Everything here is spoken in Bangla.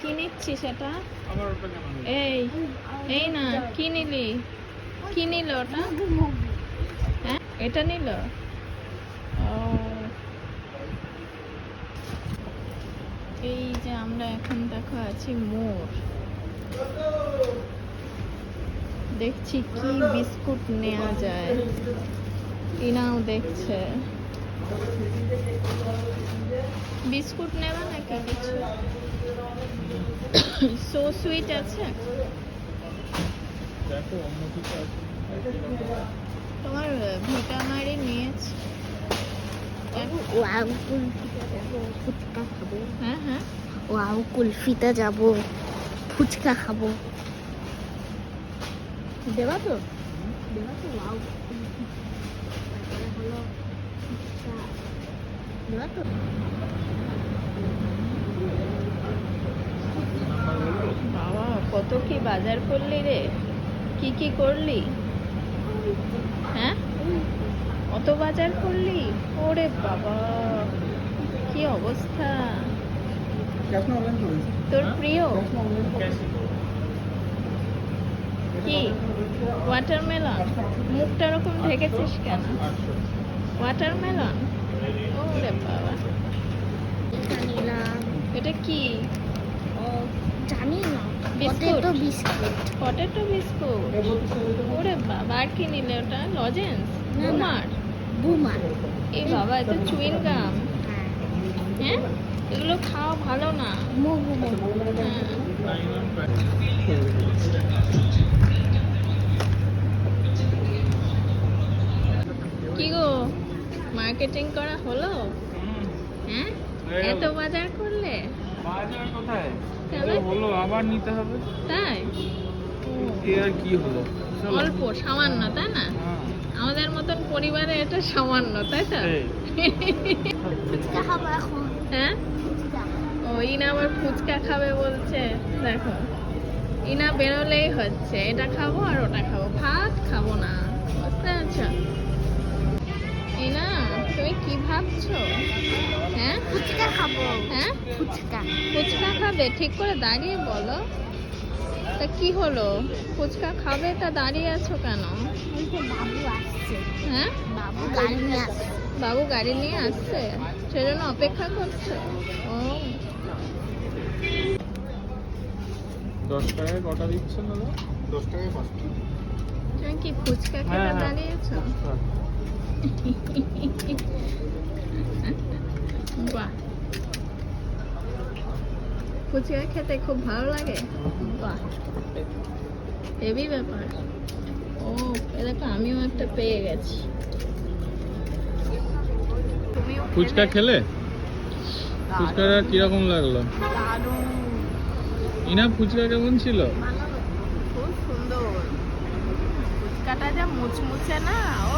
কি নিচ্ছিস এটা? এই এই না কি নিলি? কি নিল ওটা? হ্যাঁ এটা নিল? ও। এই যে আমরা এখন দেখো আছি মোর দেখছি কি বিস্কুট নেওয়া যায়। টিনাও দেখছে। বিস্কুট নেবা নাকি কিছু? সো সুইট আছে। দেখো অন্য কিছু আছে। তোমার ভিটামারি নিয়েছি। ওয়াও ফুচকা খাব। হ্যাঁ হ্যাঁ। ওয়াও কুলফিতে যাব ফুচকা খাব। দেবা তো? দেবা তো ওয়াও। দেবা তো বাবা কত কি বাজার করলি রে? কি কি করলি? হ্যাঁ? অত বাজার করলি? ওরে বাবা কি অবস্থা? তোর প্রিয়? কি? ওয়াটারমেলন মুখটা ওরকম ঢেকেছিস কেন? ওয়াটারমেলন ওরে বাবা। এটা এটা কি? ও জানি না। Biscuit. Potato biscuit potato biscuit ওরে বাবা আর কি নিলে ওটা? লজেন্স না, না। কুমার বুমা এই বাবা এটা চুইং গাম হ্যাঁ। এগুলো খাওয়া ভালো না। হ্যাঁ। কি গো মার্কেটিং করা হলো? হয়ে? এত বাজার করলে? বাজার কোথায়? হলো আবার নিতে হবে। তাই? আর কি হলো? অল্প সামান্য তাই না? হ্যাঁ। আমাদের মতন পরিবারে এটা সামান্য তাই তো? হ্যাঁ? ও ইনা আবার ফুচকা খাবে বলছে। দেখো ইনা বেরোলেই হচ্ছে। এটা খাব আর ওটা খাব। ভাত খাব না। বুঝতে পারছ? ইনা তুমি কি ভাবছ? হ্যাঁ খাব। হ্যাঁ? ফুচকা। ফুচকা খাবে? ঠিক করে দাঁড়িয়ে বলো। তা কি হলো? ফুচকা খাবে তা দাঁড়িয়ে আছো কেন? ওই বাবু আসছে। হ্যাঁ? বাবু গাড়ি নিয়ে আসছে। বাবু গাড়ি নিয়ে আসছে? সেজন্য অপেক্ষা করছ? ও। দশ টাকায় কটা দিচ্ছে না দশ টাকায় পাঁচটা। তুমি কি ফুচকা হ্যাঁ, খেতে হ্যাঁ। দাঁড়িয়েছো বাহ ফুচকা খেতে খুব ভালো লাগে বাহ হেভি ব্যাপার ও এ দেখো আমিও একটা পেয়ে গেছি তুমিও ফুচকা খেলে? ফুচকাটা কীরকম লাগল? ইনা ফুচকা কেমন ছিল? খুব সুন্দর। ফুচকাটা যা মুচমুচে না ও,